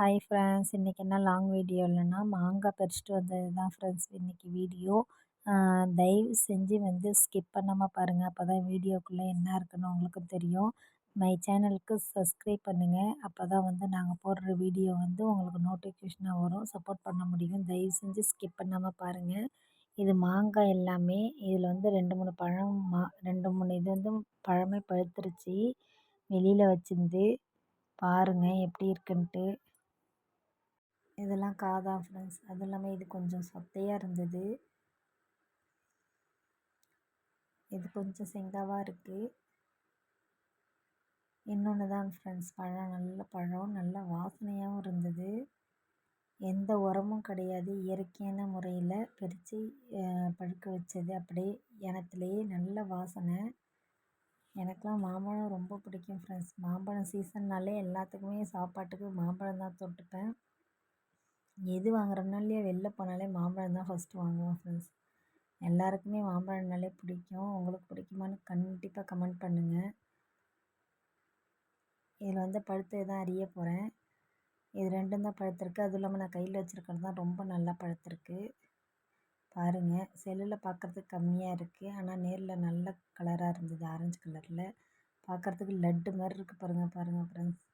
Hi friends இன்றைக்கி என்ன long video இல்லைன்னா மாங்காய் பறிச்சிட்டு வந்தது தான் ஃப்ரெண்ட்ஸ் இன்றைக்கி வீடியோ தயவு செஞ்சு வந்து ஸ்கிப் பண்ணாமல் பாருங்கள் அப்போ தான் வீடியோக்குள்ளே என்ன இருக்குன்னு உங்களுக்கு தெரியும். மை சேனலுக்கு சப்ஸ்கிரைப் பண்ணுங்கள் அப்போ தான் வந்து நாங்கள் போடுற வீடியோ வந்து உங்களுக்கு நோட்டிஃபிகேஷனாக வரும். சப்போர்ட் பண்ண முடியும். தயவு செஞ்சு ஸ்கிப் பண்ணாமல் பாருங்கள் இது மாங்காய் எல்லாமே. இதில் வந்து ரெண்டு மூணு பழம் மா ரெண்டு மூணு இது வந்து பழமே பழுத்துருச்சு. வெளியில் வச்சுருந்து பாருங்கள் எப்படி இருக்குன்ட்டு. இதெல்லாம் காதா ஃப்ரெண்ட்ஸ் அது இல்லாமல் இது கொஞ்சம் சொத்தையாக இருந்தது. இது கொஞ்சம் செங்காவாக இருக்குது இன்னொன்று தான் ஃப்ரெண்ட்ஸ் பழம் நல்ல பழம் நல்ல வாசனையாகவும் இருந்தது. எந்த உரமும் கிடையாது. இயற்கையான முறையில் பறித்து பழுக்க வச்சது. அப்படியே இனத்துலேயே நல்ல வாசனை. எனக்கெலாம் மாம்பழம் ரொம்ப பிடிக்கும் ஃப்ரெண்ட்ஸ் மாம்பழம் சீசன்னாலே எல்லாத்துக்குமே சாப்பாட்டுக்கு மாம்பழம் தான் தொட்டுப்பேன். எது வாங்குறோம்னா இல்லையா வெளில போனாலே மாம்பழம் தான் ஃபஸ்ட்டு வாங்குவோம் ஃப்ரெண்ட்ஸ் எல்லாருக்குமே மாம்பழம்னாலே பிடிக்கும். உங்களுக்கு பிடிக்குமான்னு கண்டிப்பாக கமெண்ட் பண்ணுங்கள் இதில் வந்து பழுத்தது தான் அறிய போகிறேன் இது ரெண்டும் தான் பழுத்திருக்கு. அதுவும் இல்லாமல் நான் கையில் வச்சுருக்கிறது தான் ரொம்ப நல்லா பழுத்திருக்கு. பாருங்கள் செல்லில் பார்க்குறதுக்கு கம்மியாக இருக்குது ஆனால் நேரில் நல்ல கலராக இருந்தது ஆரஞ்சு கலரில் பார்க்குறதுக்கு லட்டு மாதிரி இருக்குது பாருங்கள் பாருங்கள் ஃப்ரெண்ட்ஸ்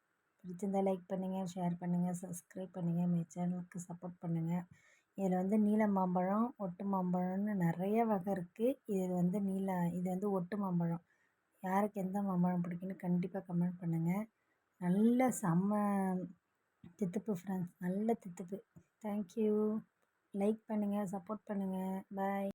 பிடிச்சிருந்தா லைக் பண்ணுங்கள் ஷேர் பண்ணுங்கள் சப்ஸ்கிரைப் பண்ணுங்கள் மை சேனலுக்கு சப்போர்ட் பண்ணுங்கள் இதில் வந்து நீல மாம்பழம் ஒட்டு மாம்பழம்னு நிறைய வகை இருக்குது இதில் வந்து நீல இது வந்து ஒட்டு மாம்பழம். யாருக்கு எந்த மாம்பழம் பிடிக்குன்னு கண்டிப்பாக கமெண்ட் பண்ணுங்கள் நல்ல செம்ம தித்துப்பு ஃப்ரெண்ட்ஸ் நல்ல தித்துப்பு. தேங்க்யூ லைக் பண்ணுங்கள் சப்போர்ட் பண்ணுங்கள் பாய்